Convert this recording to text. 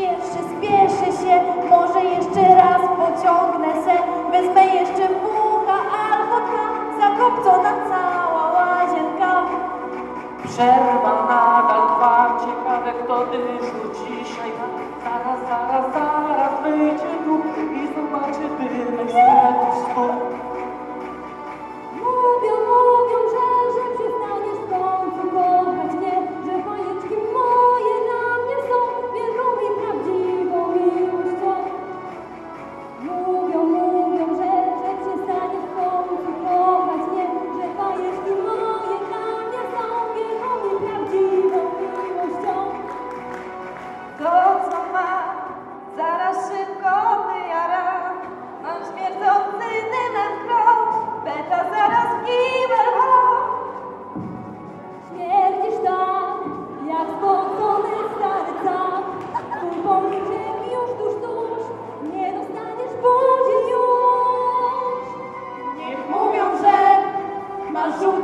Spieszy, spieszy się, może jeszcze raz pociągnę se, wezmę jeszcze bucha albo dwa, zakopcona cała łazienka. Przerwa nadal trwa, ciekawe kto dyszu dzisiaj. Zaraz, zaraz, zaraz wyjdzie tu i zobaczy dymek. Azul.